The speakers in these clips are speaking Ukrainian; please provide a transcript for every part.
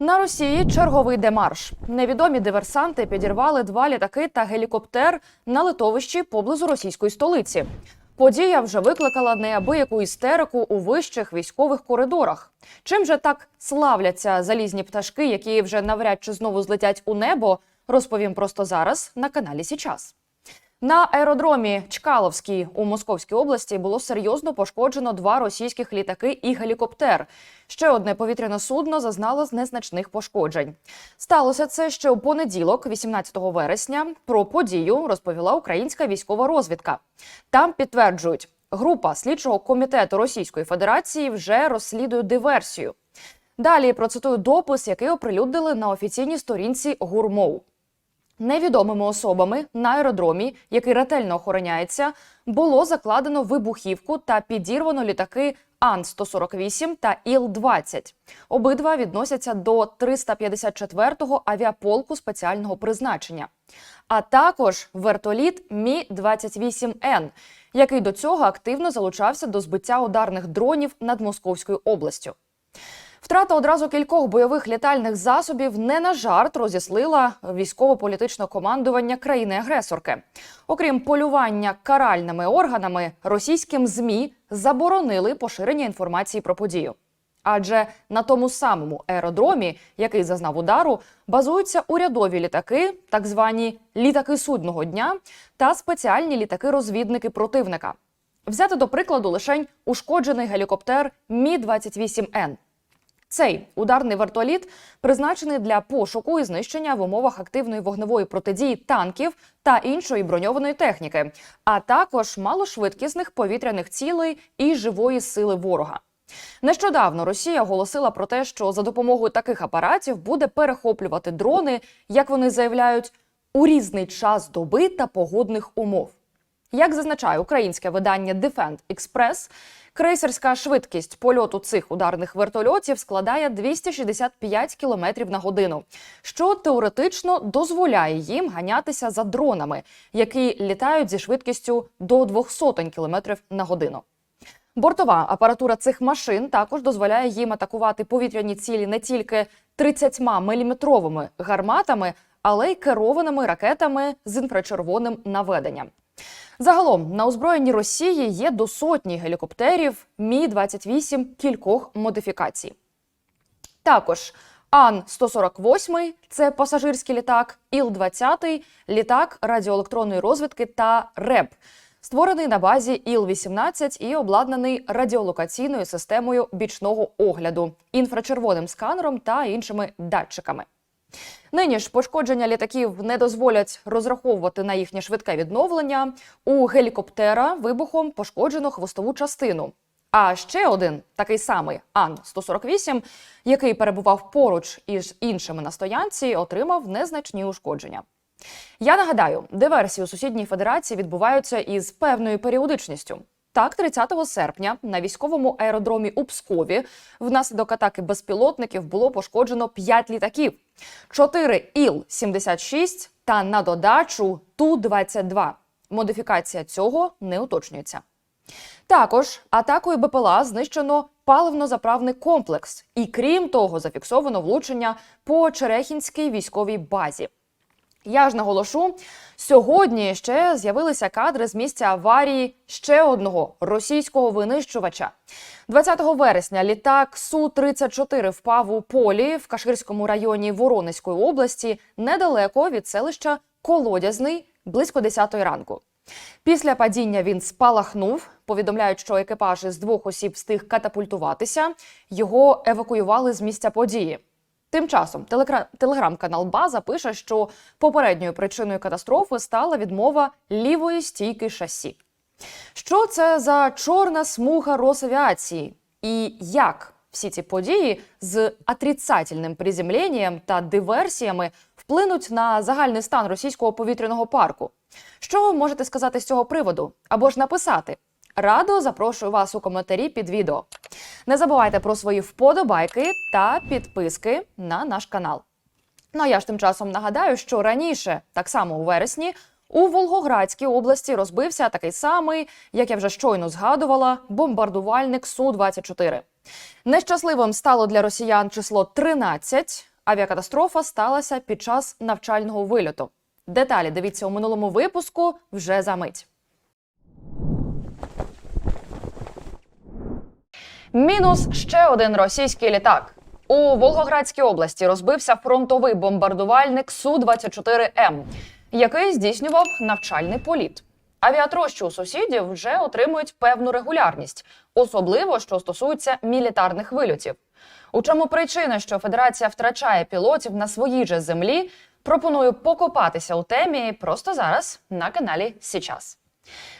На Росії черговий демарш. Невідомі диверсанти підірвали два літаки та гелікоптер на литовищі поблизу російської столиці. Подія вже викликала неабияку істерику у вищих військових коридорах. Чим же так славляться залізні пташки, які вже навряд чи знову злетять у небо, розповім просто зараз на каналі Січас. На аеродромі Чкаловський у Московській області було серйозно пошкоджено два російських літаки і гелікоптер. Ще одне повітряне судно зазнало з незначних пошкоджень. Сталося це ще у понеділок, 18 вересня. Про подію розповіла українська військова розвідка. Там підтверджують, група слідчого комітету Російської Федерації вже розслідує диверсію. Далі процитую допис, який оприлюднили на офіційній сторінці Гурмоу. Невідомими особами на аеродромі, який ретельно охороняється, було закладено вибухівку та підірвано літаки Ан-148 та Іл-20. Обидва відносяться до 354-го авіаполку спеціального призначення, а також вертоліт Мі-28Н, який до цього активно залучався до збиття ударних дронів над Московською областю. Втрата одразу кількох бойових літальних засобів не на жарт розіслила військово-політичне командування країни-агресорки. Окрім полювання каральними органами, російським змі заборонили поширення інформації про подію. Адже на тому самому аеродромі, який зазнав удару, базуються урядові літаки, так звані літаки судного дня та спеціальні літаки-розвідники противника. Взяти до прикладу лишень ушкоджений гелікоптер Мі 28 Н. Цей ударний вертоліт призначений для пошуку і знищення в умовах активної вогневої протидії танків та іншої броньованої техніки, а також малошвидкісних повітряних цілей і живої сили ворога. Нещодавно Росія оголосила про те, що за допомогою таких апаратів буде перехоплювати дрони, як вони заявляють, у різний час доби та погодних умов. Як зазначає українське видання Defend Express, крейсерська швидкість польоту цих ударних вертольотів складає 265 км на годину, що теоретично дозволяє їм ганятися за дронами, які літають зі швидкістю до 200 км на годину. Бортова апаратура цих машин також дозволяє їм атакувати повітряні цілі не тільки 30-мм гарматами, але й керованими ракетами з інфрачервоним наведенням. Загалом на озброєнні Росії є до сотні гелікоптерів Мі 28 кількох модифікацій. Також Ан-148 – це пасажирський літак, Іл-20 – літак радіоелектронної розвідки та РЕБ, створений на базі Іл-18 і обладнаний радіолокаційною системою бічного огляду, інфрачервоним сканером та іншими датчиками. Нині ж пошкодження літаків не дозволять розраховувати на їхнє швидке відновлення. У гелікоптера вибухом пошкоджено хвостову частину. А ще один такий самий Ан-148, який перебував поруч із іншими на стоянці, отримав незначні ушкодження. Я нагадаю, диверсії у сусідній федерації відбуваються із певною періодичністю. Так, 30 серпня на військовому аеродромі у Пскові внаслідок атаки безпілотників було пошкоджено 5 літаків, 4 Іл-76 та на додачу Ту-22. Модифікація цього не уточнюється. Також атакою БПЛА знищено паливно-заправний комплекс, і крім того, зафіксовано влучення по Черехінській військовій базі. Я ж наголошу, сьогодні ще з'явилися кадри з місця аварії ще одного російського винищувача. 20 вересня літак су 34 впав у полі в Каширському районі Воронезької області недалеко від селища Колодязний близько 10 ранку. Після падіння він спалахнув. Повідомляють, що екіпаж із двох осіб встиг катапультуватися. Його евакуювали з місця події. Тим часом телегра- телеграм-канал База пише, що попередньою причиною катастрофи стала відмова лівої стійки шасі. Що це за чорна смуга Росавіації? І як всі ці події з отрицательним приземленням та диверсіями вплинуть на загальний стан російського повітряного парку? Що ви можете сказати з цього приводу? Або ж написати? Радо запрошую вас у коментарі під відео. Не забувайте про свої вподобайки та підписки на наш канал. Ну а я ж тим часом нагадаю, що раніше, так само у вересні, у Волгоградській області розбився такий самий, як я вже щойно згадувала, бомбардувальник Су 24 Нещасливим стало для росіян число 13. Авіакатастрофа сталася під час навчального вильоту. Деталі дивіться у минулому випуску вже за мить. Мінус ще один російський літак. У Волгоградській області розбився фронтовий бомбардувальник Су-24М, який здійснював навчальний політ. Авіатрощі у сусідів вже отримують певну регулярність, особливо що стосується мілітарних вильотів. У чому причина, що Федерація втрачає пілотів на своїй же землі, пропоную покопатися у темі просто зараз на каналі Січас.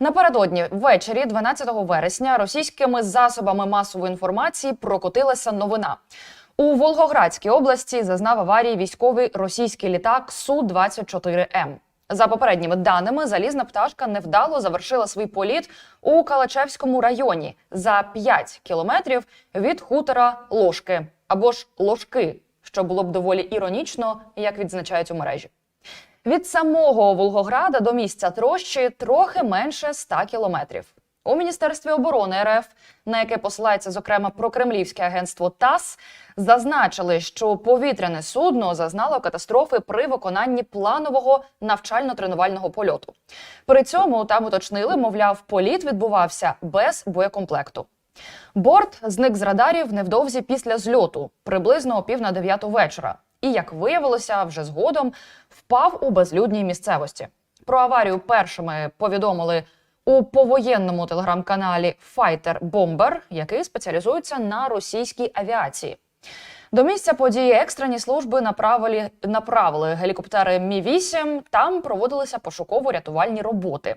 Напередодні ввечері, 12 вересня, російськими засобами масової інформації прокотилася новина. У Волгоградській області зазнав аварії військовий російський літак Су-24М. За попередніми даними, залізна пташка невдало завершила свій політ у Калачевському районі за 5 кілометрів від хутора Ложки або ж Ложки, що було б доволі іронічно, як відзначають у мережі. Від самого Волгограда до місця трощі трохи менше 100 кілометрів. У міністерстві оборони РФ, на яке посилається зокрема прокремлівське агентство ТАСС, зазначили, що повітряне судно зазнало катастрофи при виконанні планового навчально-тренувального польоту. При цьому там уточнили, мовляв, політ відбувався без боєкомплекту. Борт зник з радарів невдовзі після зльоту, приблизно о пів на дев'яту вечора. І як виявилося, вже згодом впав у безлюдній місцевості. Про аварію першими повідомили у повоєнному телеграм-каналі Fighter Bomber, який спеціалізується на російській авіації. До місця події екстрені служби направили, направили гелікоптери Мі 8 Там проводилися пошуково-рятувальні роботи.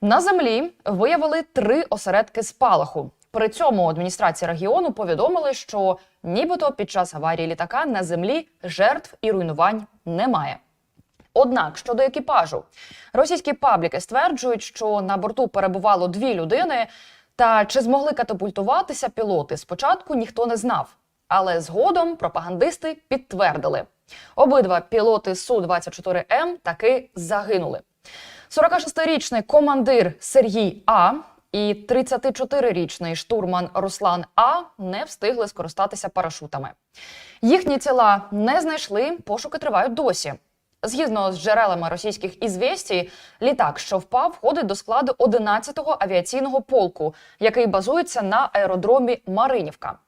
На землі виявили три осередки спалаху. При цьому адміністрація регіону повідомили, що нібито під час аварії літака на землі жертв і руйнувань немає. Однак щодо екіпажу, російські пабліки стверджують, що на борту перебувало дві людини. Та чи змогли катапультуватися пілоти, спочатку ніхто не знав. Але згодом пропагандисти підтвердили: обидва пілоти Су-24М таки загинули. 46-річний командир Сергій А і 34-річний штурман Руслан А не встигли скористатися парашутами. Їхні тіла не знайшли, пошуки тривають досі. Згідно з джерелами російських ізвєстій, літак, що впав, входить до складу 11-го авіаційного полку, який базується на аеродромі Маринівка.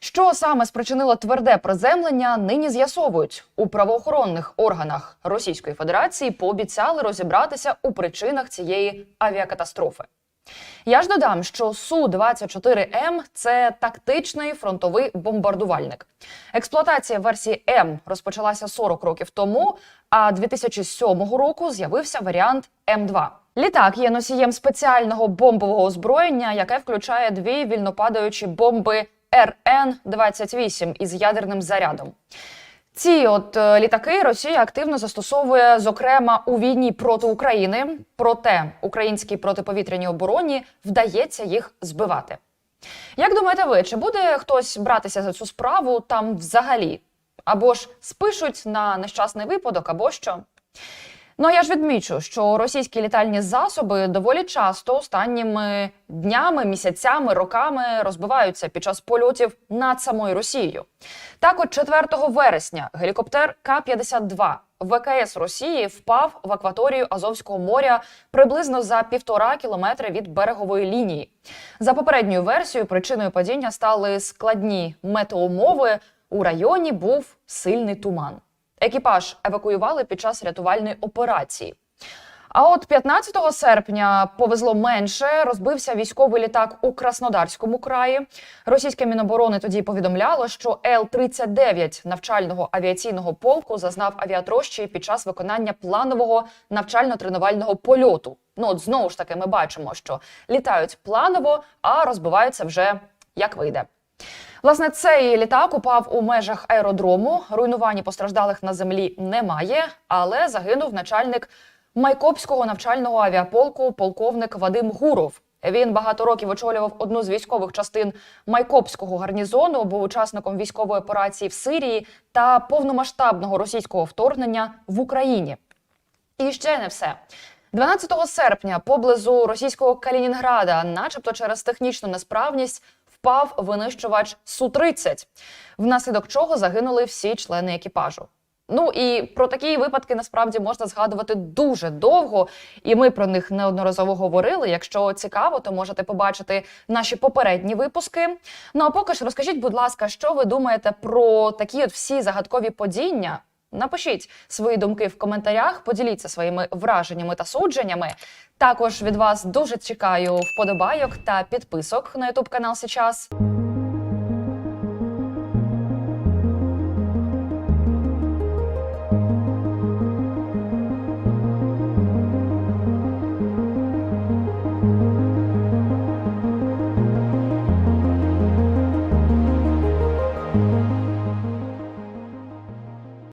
Що саме спричинило тверде приземлення, нині з'ясовують у правоохоронних органах Російської Федерації. Пообіцяли розібратися у причинах цієї авіакатастрофи. Я ж додам, що Су-24М – це тактичний фронтовий бомбардувальник. Експлуатація версії М розпочалася 40 років тому, а 2007 року з'явився варіант М2. Літак є носієм спеціального бомбового озброєння, яке включає дві вільнопадаючі бомби РН-28 із ядерним зарядом. Ці от е, літаки Росія активно застосовує, зокрема у війні проти України. Проте українській протиповітряній обороні вдається їх збивати. Як думаєте ви, чи буде хтось братися за цю справу там взагалі? Або ж спишуть на нещасний випадок, або що? Ну а я ж відмічу, що російські літальні засоби доволі часто останніми днями, місяцями, роками розбиваються під час польотів над самою Росією. Так, от 4 вересня гелікоптер К-52 ВКС Росії впав в акваторію Азовського моря приблизно за півтора кілометри від берегової лінії. За попередньою версією, причиною падіння стали складні метеоумови. У районі був сильний туман. Екіпаж евакуювали під час рятувальної операції. А от 15 серпня повезло менше. Розбився військовий літак у Краснодарському краї. Російське міноборони тоді повідомляло, що Л-39 навчального авіаційного полку зазнав авіатрощі під час виконання планового навчально-тренувального польоту. Ну от знову ж таки, ми бачимо, що літають планово, а розбиваються вже як вийде. Власне, цей літак упав у межах аеродрому. Руйнувань постраждалих на землі немає, але загинув начальник Майкопського навчального авіаполку, полковник Вадим Гуров. Він багато років очолював одну з військових частин Майкопського гарнізону, був учасником військової операції в Сирії та повномасштабного російського вторгнення в Україні. І ще не все. 12 серпня поблизу російського Калінінграда, начебто через технічну несправність, впав винищувач Су-30, внаслідок чого загинули всі члени екіпажу. Ну і про такі випадки насправді можна згадувати дуже довго, і ми про них неодноразово говорили. Якщо цікаво, то можете побачити наші попередні випуски. Ну а поки ж розкажіть, будь ласка, що ви думаєте про такі от всі загадкові подіння? Напишіть свої думки в коментарях, поділіться своїми враженнями та судженнями. Також від вас дуже чекаю вподобайок та підписок на Ютуб канал Сейчас.